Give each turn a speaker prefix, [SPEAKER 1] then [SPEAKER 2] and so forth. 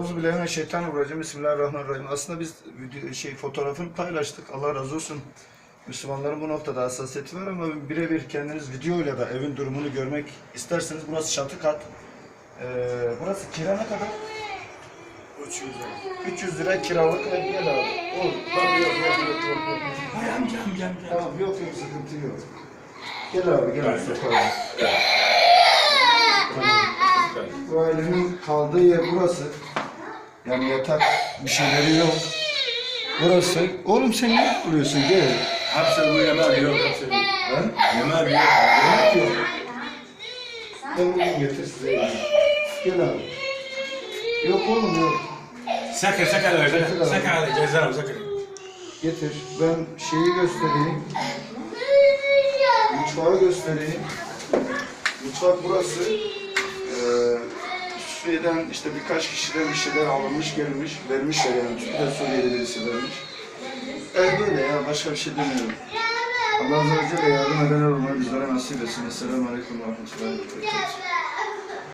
[SPEAKER 1] Euzubillahimineşşeytanirracim. Bismillahirrahmanirrahim. Aslında biz video, şey fotoğrafını paylaştık. Allah razı olsun. Müslümanların bu noktada hassasiyeti var ama birebir kendiniz videoyla da evin durumunu görmek isterseniz burası çatı kat. Ee, burası kira ne kadar?
[SPEAKER 2] 300 lira.
[SPEAKER 1] 300 lira kiralık ev gel abi. Olur. Tamam, yok, yok, yok, yok, yok.
[SPEAKER 2] Hay amca amca amca.
[SPEAKER 1] Tamam yok yok sıkıntı yok. Gel abi gel Mustafa abi. Bu ailenin kaldığı yer burası. Yani yatak bir şeyleri yok. Burası. Oğlum sen ne duruyorsun gel.
[SPEAKER 2] Hepsi bu yemeği yok hepsi.
[SPEAKER 1] Ha?
[SPEAKER 2] Yemeği yok.
[SPEAKER 1] Yemek yok. Ben bugün getir size. yemek. Gel abi. Yok oğlum yok.
[SPEAKER 2] Sakın sakın öyle. Sakın hadi cezanı sakın.
[SPEAKER 1] Getir. Ben şeyi göstereyim. Mutfağı göstereyim. Mutfak burası. Ee, Suriye'den işte birkaç kişiden bir şeyler alınmış gelmiş. Vermişler yani. Türkiye Suriyeli birisi vermiş. Evet böyle ya. Başka bir şey demiyorum. Allah Azze ve Celle yardım eden olmayı bizlere nasip etsin. Esselamu Aleyküm ve Rahmetullahi ve Berekatuhu.